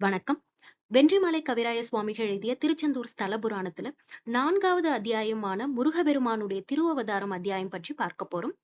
வணக்கம். வென்றிமலை கவிராய சுவாமிகள் எழுதிய திருச்செந்தூர் ஸ்தல புராணத்துல நான்காவது அத்தியாயமான முருகபெருமானுடைய திருவவதாரம் அத்தியாயம் பற்றி பார்க்க போறோம்.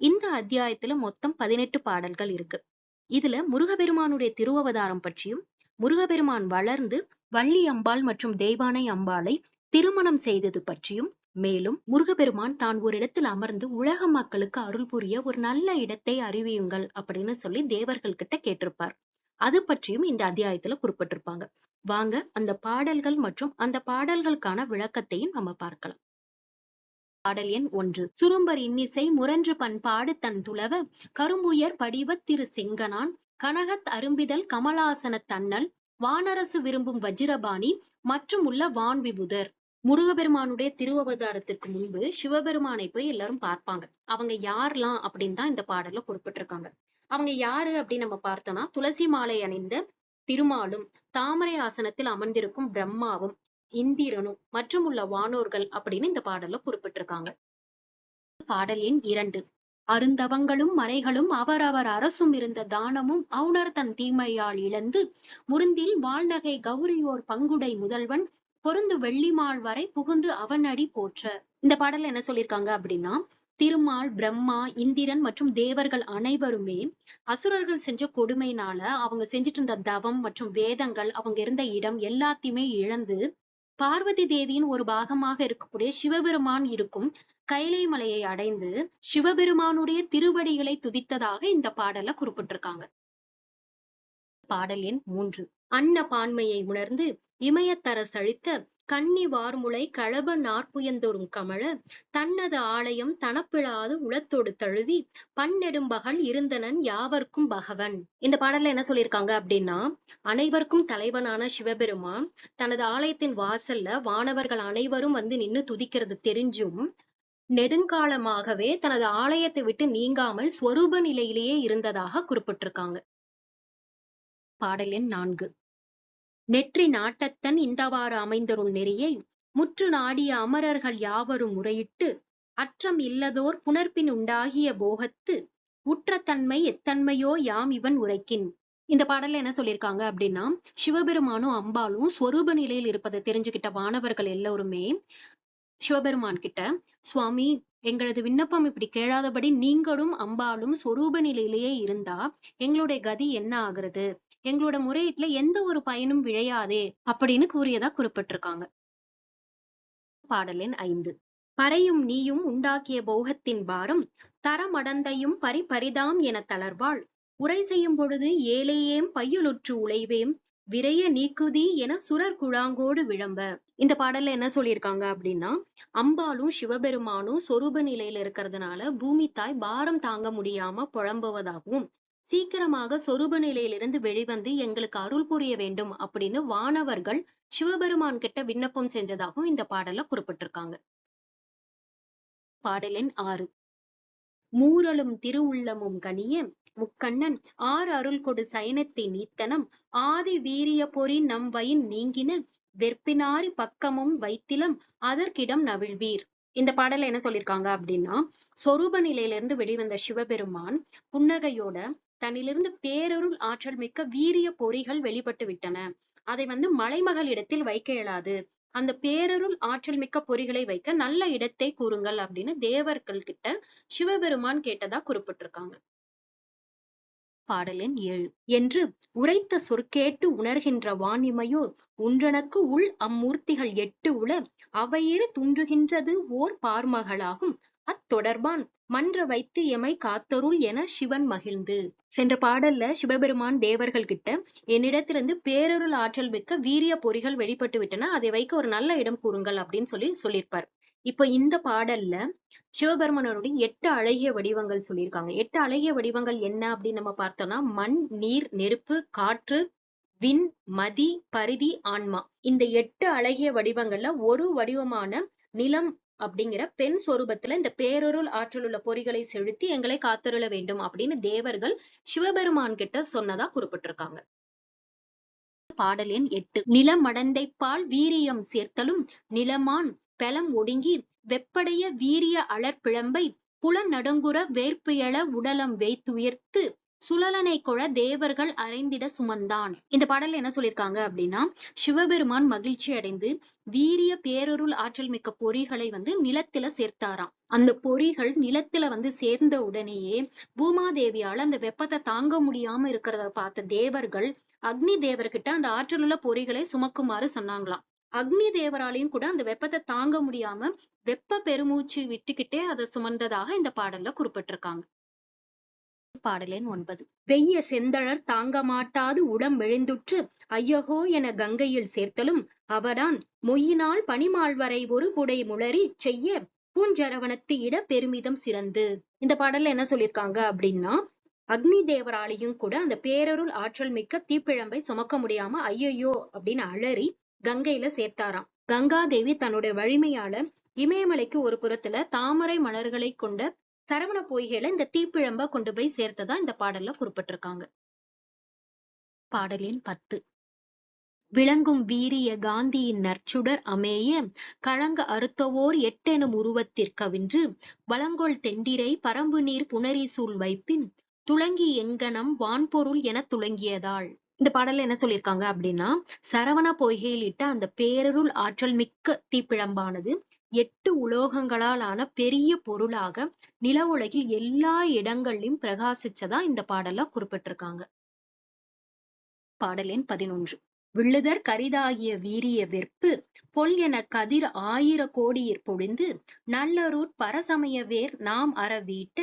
இந்த அத்தியாயத்துல மொத்தம் பதினெட்டு பாடல்கள் இருக்கு. இதுல முருகபெருமானுடைய திருவவதாரம் பற்றியும் முருகபெருமான் வளர்ந்து வள்ளி அம்பாள் மற்றும் தெய்வானை அம்பாளை திருமணம் செய்தது பற்றியும் மேலும் முருகபெருமான் தான் ஒரு இடத்தில் அமர்ந்து உலக மக்களுக்கு அருள் புரிய ஒரு நல்ல இடத்தை அறிவியுங்கள் அப்படின்னு சொல்லி தேவர்கள் கிட்ட கேட்டிருப்பார். அது பற்றியும் இந்த அத்தியாயத்துல குறிப்பிட்டிருப்பாங்க. வாங்க அந்த பாடல்கள் மற்றும் அந்த பாடல்களுக்கான விளக்கத்தையும் நம்ம பார்க்கலாம். பாடல் எண் ஒன்று. சுரும்பர் இன்னிசை முரன்று பண்பாடு தன் துளவ கரும்புயர் படிவ திரு செங்கனான் கனகத் அரும்பிதழ் கமலாசன தன்னல் வானரசு விரும்பும் வஜ்ரபாணி மற்றும் உள்ள வான்விபுதர் முருகபெருமானுடைய திருவவதாரத்துக்கு முன்பு சிவபெருமானை போய் எல்லாரும் பார்ப்பாங்க. அவங்க யாரெல்லாம் அப்படின்னு தான் இந்த பாடல்ல குறிப்பிட்டிருக்காங்க. அவங்க யாரு அப்படின்னு நம்ம பார்த்தோம்னா துளசி மாலை அணிந்த திருமாலும் தாமரை ஆசனத்தில் அமர்ந்திருக்கும் பிரம்மாவும் இந்திரனும் மற்றும் உள்ள வானோர்கள் அப்படின்னு இந்த பாடல்ல குறிப்பிட்டிருக்காங்க. பாடல் எண் இரண்டு. அருந்தவங்களும் மறைகளும் அவரவர் அரசும் இருந்த தானமும் அவுணர் தன் தீமையால் இழந்து முருந்தில் வாழ்நகை கௌரியோர் பங்குடை முதல்வன் பொருந்து வெள்ளிமாள் வரை புகுந்து அவனடி போற்ற. இந்த பாடல் என்ன சொல்லியிருக்காங்க அப்படின்னா திருமால் பிரம்மா இந்திரன் மற்றும் தேவர்கள் அனைவருமே அசுரர்கள் செஞ்ச கொடுமையினால அவங்க செஞ்சுட்டு இருந்த தவம் மற்றும் வேதங்கள் அவங்க இருந்த இடம் எல்லாத்தையுமே இழந்து பார்வதி தேவியின் ஒரு பாகமாக இருக்கக்கூடிய சிவபெருமான் இருக்கும் கைலை மலையை அடைந்து சிவபெருமானுடைய திருவடிகளை துதித்ததாக இந்த பாடல குறிப்பிட்டிருக்காங்க. பாடல் எண் மூன்று. அன்ன பான்மையை உணர்ந்து இமயத்தர சழித்த கன்னி வார்முளை களப நாற்புயந்தோறும் கமழ தன்னது ஆலயம் தனப்பிழாது உளத்தோடு தழுவி பன்னெடும்பகல் இருந்தனன் யாவர்க்கும் பகவன். இந்த பாடல்ல என்ன சொல்லியிருக்காங்க அப்படின்னா அனைவருக்கும் தலைவனான சிவபெருமான் தனது ஆலயத்தின் வாசல்ல வானவர்கள் அனைவரும் வந்து நின்னு துதிக்கிறது தெரிஞ்சும் நெடுங்காலமாகவே தனது ஆலயத்தை விட்டு நீங்காமல் ஸ்வரூப நிலையிலேயே இருந்ததாக குறிப்பிட்டிருக்காங்க. பாடல் எண் நான்கு. நெற்றி நாட்டத்தன் இந்தவாறு அமைந்தருள் நெறியை முற்று நாடிய அமரர்கள் யாவரும் முறையிட்டு அற்றம் இல்லதோர் புணர்ப்பின் உண்டாகிய போகத்து உற்றத்தன்மை எத்தன்மையோ யாம் இவன் உரைக்கின். இந்த பாடல்ல என்ன சொல்லியிருக்காங்க அப்படின்னா சிவபெருமானும் அம்பாலும் ஸ்வரூப நிலையில் இருப்பதை தெரிஞ்சுக்கிட்ட வானவர்கள் எல்லோருமே சிவபெருமான் கிட்ட சுவாமி எங்களது விண்ணப்பம் இப்படி கேளாதபடி நீங்களும் அம்பாலும் சொரூப நிலையிலேயே இருந்தா எங்களுடைய கதி என்ன ஆகுறது? எங்களோட முறையீட்டுல எந்த ஒரு பயனும் விழையாதே அப்படின்னு கூறியதா குறிப்பிட்டிருக்காங்க. பாடலின் ஐந்து. பறையும் நீயும் உண்டாக்கிய போகத்தின் பாரம் தரமடந்தையும் பரிபரிதாம் என தளர்வாள். உரை செய்யும் பொழுது ஏழையேம் பையுலுற்று உழைவேம் விரைய நீக்குதி என சுரர் குழாங்கோடு விளம்ப. இந்த பாடல்ல என்ன சொல்லியிருக்காங்க அப்படின்னா அம்பாலும் சிவபெருமானும் சொரூப நிலையில இருக்கிறதுனால பூமி தாய் பாரம் தாங்க முடியாம புழம்புவதாகவும் சீக்கிரமாக சொரூப நிலையிலிருந்து வெளிவந்து எங்களுக்கு அருள் புரிய வேண்டும் அப்படின்னு வானவர்கள் சிவபெருமான் கிட்ட விண்ணப்பம் செஞ்சதாகவும் இந்த பாடல குறிப்பிட்டிருக்காங்க. பாடலின் ஆறு. மூரலும் திருவுள்ளமும் கனிய முக்கண்ணன் ஆறு அருள் கொடு சயனத்தை நீத்தனம் ஆதி வீரிய பொறி நம் வயின் நீங்கின வெற்பினாரி பக்கமும் வைத்திலம் அதற்கிடம் நவிழ்வீர். இந்த பாடல என்ன சொல்லியிருக்காங்க அப்படின்னா சொரூப நிலையிலிருந்து வெளிவந்த சிவபெருமான் புன்னகையோட தன்னிலிருந்து பேரருள் ஆற்றல் மிக்க வீரிய பொறிகள் வெளிப்பட்டு விட்டன. அதை வந்து மலைமகள் இடத்தில் வைக்க இயலாது. அந்த பேரருள் ஆற்றல் மிக்க பொறிகளை வைக்க நல்ல இடத்தை கூறுங்கள் அப்படின்னு தேவர்கள் கிட்ட சிவபெருமான் கேட்டதா குறிப்பிட்டிருக்காங்க. பாடலின் ஏழு. என்று உரைத்த சொற்கேட்டு உணர்கின்ற வாணிமையோர் உன்றனக்கு உள் அம்மூர்த்திகள் எட்டு உள அவையிரு துன்றுகின்றது ஓர் பார்மகளாகும். அத்தொடர்பான் மன்ற வைத்து எமை காத்தருள் என சிவன் மகிழ்ந்து. சென்ற பாடல்ல சிவபெருமான் தேவர்கள் கிட்ட என்னிடத்திலிருந்து பேரருள் ஆற்றல் மிக்க வீரிய பொறிகள் வெளிப்பட்டு விட்டன அதை வைக்க ஒரு நல்ல இடம் கூறுங்கள் அப்படின்னு சொல்லி சொல்லியிருப்பார். இப்ப இந்த பாடல்ல சிவபெருமானோருடைய எட்டு அழகிய வடிவங்கள் சொல்லியிருக்காங்க. எட்டு அழகிய வடிவங்கள் என்ன அப்படின்னு நம்ம பார்த்தோம்னா மண் நீர் நெருப்பு காற்று விண் மதி பரிதி ஆன்மா. இந்த எட்டு அழகிய வடிவங்கள்ல ஒரு வடிவமான நிலம் அப்படிங்கிற பெண் சொரூபத்துல இந்த பேரொருள் ஆற்றல் உள்ள பொறிகளை செலுத்தி எங்களை காத்தருள வேண்டும் அப்படின்னு தேவர்கள் சிவபெருமான் கிட்ட சொன்னதா குறிப்பிட்டிருக்காங்க. பாடல் எண் எட்டு. நிலமடந்தைப்பால் வீரியம் சேர்த்தலும் நிலமான் பெலம் ஒடுங்கி வெப்படைய வீரிய அலர்பிழம்பை புலநடுங்குற வேர்ப்புயல உடலம் வைத்துயர்த்து சுழலனை கொழ தேவர்கள் அறைந்திட சுமந்தான். இந்த பாடல்ல என்ன சொல்லியிருக்காங்க அப்படின்னா சிவபெருமான் மகிழ்ச்சி அடைந்து வீரிய பேரருள் ஆற்றல் மிக்க பொறிகளை வந்து நிலத்துல சேர்த்தாராம். அந்த பொறிகள் நிலத்துல வந்து சேர்ந்த உடனேயே பூமாதேவியால அந்த வெப்பத்தை தாங்க முடியாம இருக்கிறத பார்த்த தேவர்கள் அக்னி தேவர்கிட்ட அந்த ஆற்றலுள்ள பொறிகளை சுமக்குமாறு சொன்னாங்களாம். அக்னி தேவராலையும் கூட அந்த வெப்பத்தை தாங்க முடியாம வெப்ப பெருமூச்சு விட்டுக்கிட்டே அதை சுமந்ததாக இந்த பாடல்ல குறிப்பிட்டிருக்காங்க. பாடலெண் ஒன்பது. வெய்ய செந்தழர் தாங்க மாட்டாது உடம் மெழுந்துற்று ஐயகோ என கங்கையில் சேர்த்தலும் அவடான் மொய்யினால் பனிமாழ்வரை ஒரு புடை முளறி செய்ய பூஞ்சரவணத்து இட பெருமிதம் சிறந்து. இந்த பாடல்ல என்ன சொல்லியிருக்காங்க அப்படின்னா அக்னி தேவராலையும் கூட அந்த பேரருள் ஆற்றல் மிக்க தீப்பிழம்பை சுமக்க முடியாம ஐயையோ அப்படின்னு அலறி கங்கையில சேர்த்தாராம். கங்காதேவி தன்னுடைய வலிமையால இமயமலைக்கு ஒரு புறத்துல தாமரை மலர்களை கொண்ட சரவண பொய்கையில இந்த தீப்பிழம்ப கொண்டு போய் சேர்த்ததா இந்த பாடல்ல குறிப்பிட்டிருக்காங்க. பாடலின் பத்து. விளங்கும் வீரிய காந்தியின் நற்சுடர் அமேய கழங்க அறுத்தவோர் எட்டெனும் உருவத்திற்கவின்று வளங்கோல் தெண்டிரை பரம்பு நீர் புனரி சூழ் வைப்பின் துளங்கி எங்கனம் வான்பொருள் என துளங்கியதாள். இந்த பாடல்ல என்ன சொல்லியிருக்காங்க அப்படின்னா சரவண பொய்கையில் இட்ட அந்த பேரருள் ஆற்றல் மிக்க தீப்பிழம்பானது எட்டு உலோகங்களால் ஆன பெரிய பொருளாக நில உலகில் எல்லா இடங்கள்லயும் பிரகாசிச்சதா இந்த பாடல்ல குறிப்பிட்டிருக்காங்க. பாடலின் பதினொன்று. விழுதர் கரிதாகிய வீரிய வெற்பு பொல் என கதிர் ஆயிர கோடியிற் பொழிந்து நல்லரூர் பரசமய வேர் நாம் அறவீட்ட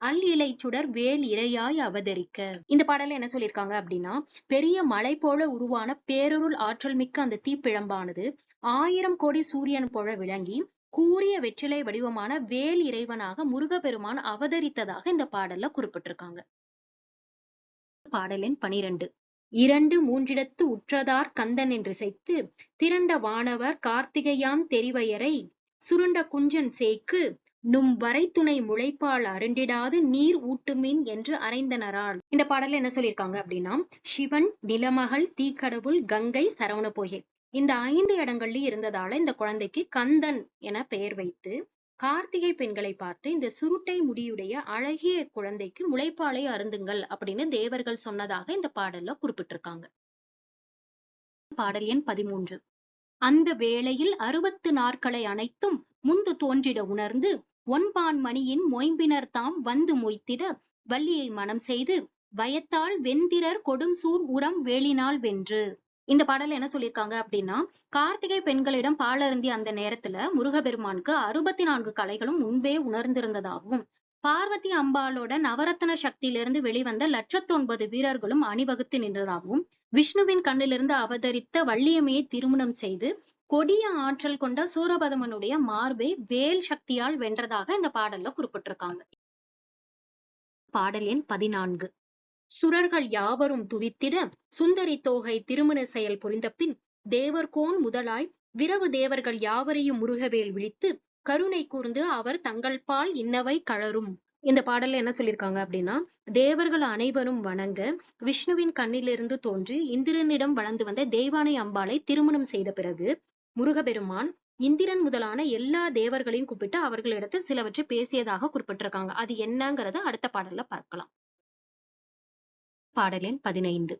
அல் இலை சுடர் வேல் இரையாய் அவதரிக்க. இந்த பாடல என்ன சொல்லியிருக்காங்க அப்படின்னா பெரிய மலை போல உருவான பேரருள் ஆற்றல் மிக்க அந்த தீப்பிழம்பானது ஆயிரம் கோடி சூரியன் போல விளங்கி கூறிய வெற்றிலை வடிவமான வேல் இறைவனாக முருகப்பெருமான் அவதரித்ததாக இந்த பாடல்ல குறிப்பிட்டிருக்காங்க. பாடலின் பனிரெண்டு. இரண்டு மூன்றிடத்து உற்றதார் கந்தன் என்று செய்து திரண்ட வானவர் கார்த்திகையாம் தெரிவையரை சுருண்ட குஞ்சன் சேக்கு நும் வரைத்துணை முளைப்பால் அருண்டிடாது நீர் ஊட்டுமின் என்று அறைந்தனரால் இந்த பாடல்ல என்ன சொல்லியிருக்காங்க அப்படின்னா சிவன் நிலமகள் தீக்கடவுள் கங்கை சரவண போகை இந்த ஐந்து இடங்கள்லயும் இருந்ததால இந்த குழந்தைக்கு கந்தன் என பெயர் வைத்து கார்த்திகை பெண்களை பார்த்து இந்த சுருட்டை முடியுடைய அழகிய குழந்தைக்கு முளைப்பாலை அருந்துங்கள் அப்படின்னு தேவர்கள் சொன்னதாக இந்த பாடல்ல குறிப்பிட்டிருக்காங்க. பாடல் எண் பதிமூன்று. அந்த வேளையில் அறுபத்து நாட்களை அனைத்தும் முந்து தோன்றிட உணர்ந்து ஒன்பான் மணியின் மொயம்பினர் தாம் வந்து மொய்த்திட வள்ளியை மனம் செய்து வயத்தால் வெந்திரர் கொடும் சூர் உரம் வேலினால் வென்று. இந்த பாடல் என்ன சொல்லியிருக்காங்க அப்படின்னா கார்த்திகை பெண்களிடம் பாலருந்தி அந்த நேரத்துல முருகபெருமானுக்கு அறுபத்தி நான்கு கலைகளும் முன்பே உணர்ந்திருந்ததாகவும் பார்வதி அம்பாளோட நவரத்ன சக்தியிலிருந்து வெளிவந்த லட்சத்தொன்பது வீரர்களும் அணிவகுத்து நின்றதாகவும் விஷ்ணுவின் கண்ணிலிருந்து அவதரித்த வள்ளியம்மையை திருமணம் செய்து கொடிய ஆற்றல் கொண்ட சூரபதமனுடைய மார்பை வேல் சக்தியால் வென்றதாக இந்த பாடல்ல குறிப்பிட்டிருக்காங்க. பாடல் எண் பதினான்கு. சுரர்கள் யாவரும் துதித்திட சுந்தரி தோகை திருமண செயல் புரிந்த பின் தேவர்கோன் முதலாய் விரவு தேவர்கள் யாவரையும் முருகவேல் விழித்து கருணை கூர்ந்து அவர் தங்கள் பால் இன்னவை கழரும். இந்த பாடல்ல என்ன சொல்லியிருக்காங்க அப்படின்னா தேவர்கள் அனைவரும் வணங்க விஷ்ணுவின் கண்ணிலிருந்து தோன்றி இந்திரனிடம் வளர்ந்து வந்த தெய்வானை அம்பாளை திருமணம் செய்த பிறகு முருகபெருமான் இந்திரன் முதலான எல்லா தேவர்களையும் கூப்பிட்டு அவர்களிடத்து சிலவற்றை பேசியதாக குறிப்பிட்டிருக்காங்க. அது என்னங்கிறத அடுத்த பாடல்ல பார்க்கலாம். பாடலின் பதினைந்து.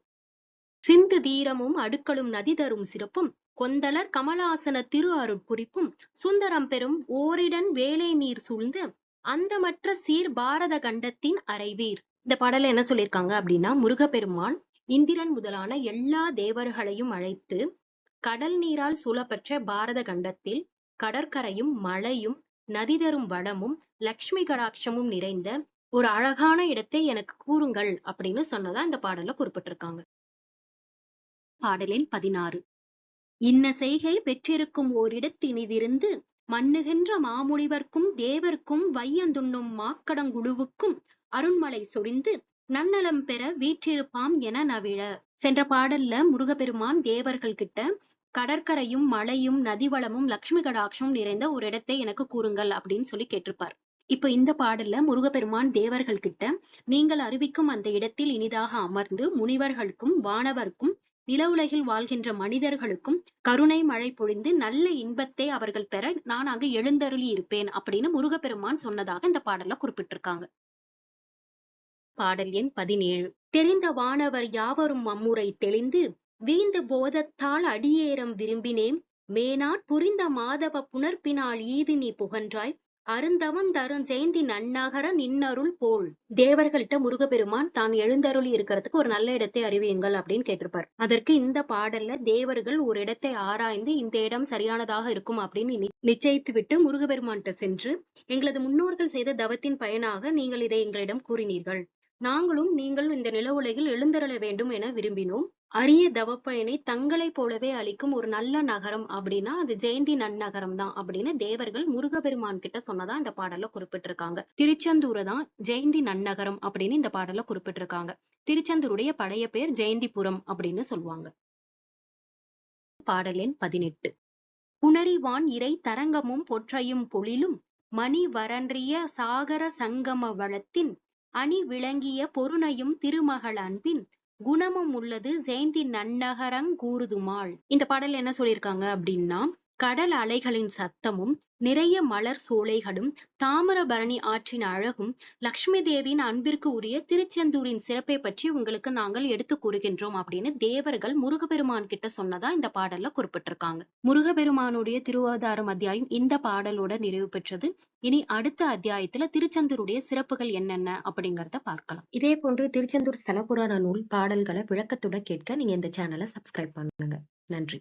சிந்து தீரமும் அடுக்களும் நதி தரும் சிறப்பும் கொந்தளர் கமலாசன திரு அருட்குறிப்பும் சுந்தரம் பெறும் ஓரிடன் வேலை நீர் சூழ்ந்து அந்தமற்ற சீர் பாரத கண்டத்தின் அறைவீர். இந்த பாடல என்ன சொல்லியிருக்காங்க அப்படின்னா முருகப்பெருமான் இந்திரன் முதலான எல்லா தேவர்களையும் அழைத்து கடல் நீரால் சூழப்பெற்ற பாரத கண்டத்தில் கடற்கரையும் மழையும் நதி தரும் வளமும் லக்ஷ்மி கடாட்சமும் நிறைந்த ஒரு அழகான இடத்தை எனக்கு கூறுங்கள் அப்படின்னு சொன்னதா இந்த பாடல்ல குறிப்பிட்டிருக்காங்க. பாடலின் பதினாறு. இன்ன செய்கை பெற்றிருக்கும் ஓரிடத்தினிதிருந்து மண்ணுகின்ற மாமுனிவர்க்கும் தேவர்க்கும் வையந்துண்ணும் மாக்கடங்குழுவுக்கும் அருண்மலை சொரிந்து நன்னலம் பெற வீற்றிருப்பாம் என நவிழ. சென்ற பாடல்ல முருகப்பெருமான் தேவர்கள் கிட்ட கடற்கரையும் மலையும் நதிவளமும் லக்ஷ்மி கடாட்சம் நிறைந்த ஒரு இடத்தை எனக்கு கூறுங்கள் அப்படின்னு சொல்லி கேட்டிருப்பார். இப்ப இந்த பாடல்ல முருகப்பெருமான் தேவர்கள் கிட்ட நீங்கள் அறிவிக்கும் அந்த இடத்தில் இனிதாக அமர்ந்து முனிவர்களுக்கும் வானவர்க்கும் நில உலகில் வாழ்கின்ற மனிதர்களுக்கும் கருணை மழை பொழிந்து நல்ல இன்பத்தை அவர்கள் பெற நான் அங்கு எழுந்தருளி இருப்பேன் அப்படின்னு முருகப்பெருமான் சொன்னதாக இந்த பாடல்ல குறிப்பிட்டிருக்காங்க. பாடல் எண் பதினேழு. தெரிந்த வானவர் யாவரும் அம்முறை தெளிந்து வீந்து போதத்தால் அடியேறம் விரும்பினேன். மேனாட் புரிந்த மாதவ புணர்ப்பினால் ஈது நீ புகன்றாய். அருந்தவன் தரும் ஜெயந்தி நன்னகர நின்னருள் போல். தேவர்கள்ட்ட முருகப்பெருமான் தான் எழுந்தருளி இருக்கிறதுக்கு ஒரு நல்ல இடத்தை அறிவியுங்கள் அப்படின்னு கேட்டிருப்பார். அதற்கு இந்த பாடல்ல தேவர்கள் ஒரு இடத்தை ஆராய்ந்து இந்த இடம் சரியானதாக இருக்கும் அப்படின்னு நிச்சயித்து விட்டு முருகப்பெருமான்கிட்ட சென்று எங்களது முன்னோர்கள் செய்த தவத்தின் பயனாக நீங்கள் இதை எங்களிடம் கூறினீர்கள். நாங்களும் நீங்கள் இந்த நில உலகில் எழுந்தருள வேண்டும் என விரும்பினோம். அரிய தவப்பயனை தங்களை போலவே அளிக்கும் ஒரு நல்ல நகரம் அப்படின்னா அது ஜெயந்தி நன்னகரம் தான் அப்படின்னு தேவர்கள் முருகபெருமான் கிட்ட சொன்னதா இந்த பாடல்ல குறிப்பிட்டிருக்காங்க. திருச்செந்தூரை தான் ஜெயந்தி நன்னகரம் அப்படின்னு இந்த பாடல்ல குறிப்பிட்டிருக்காங்க. திருச்செந்தூருடைய பழைய பேர் ஜெயந்திபுரம் அப்படின்னு சொல்லுவாங்க. பாடலின் பதினெட்டு. புணரிவான் இறை தரங்கமும் பொற்றையும் பொழிலும் மணி வரன்றிய சாகர சங்கம வளத்தின் அணி விளங்கிய பொருணையும் திருமகள் அன்பின் குணமும் உள்ளது. ஜெயந்தி நன்னகரங் கூறுதுமாள். இந்த பாடல் என்ன சொல்லியிருக்காங்க அப்படின்னா கடல் அலைகளின் சத்தமும் நிறைய மலர் சோலைகளும் தாமிரபரணி ஆற்றின் அழகும் லக்ஷ்மி தேவியின் அன்பிற்கு உரிய திருச்செந்தூரின் சிறப்பை பற்றி உங்களுக்கு நாங்கள் எடுத்து கூறுகின்றோம் அப்படின்னு தேவர்கள் முருகபெருமான் கிட்ட சொன்னதா இந்த பாடல்ல குறிப்பிட்டிருக்காங்க. முருகபெருமானுடைய திருவாதாரம் அத்தியாயம் இந்த பாடலோட நிறைவு பெற்றது. இனி அடுத்த அத்தியாயத்துல திருச்செந்தூருடைய சிறப்புகள் என்னென்ன அப்படிங்கறத பார்க்கலாம். இதே போன்று திருச்செந்தூர் ஸ்தலபுராண நூல் பாடல்களை விளக்கத்தோட கேட்க நீங்க இந்த சேனலை சப்ஸ்கிரைப் பண்ணுங்க. நன்றி.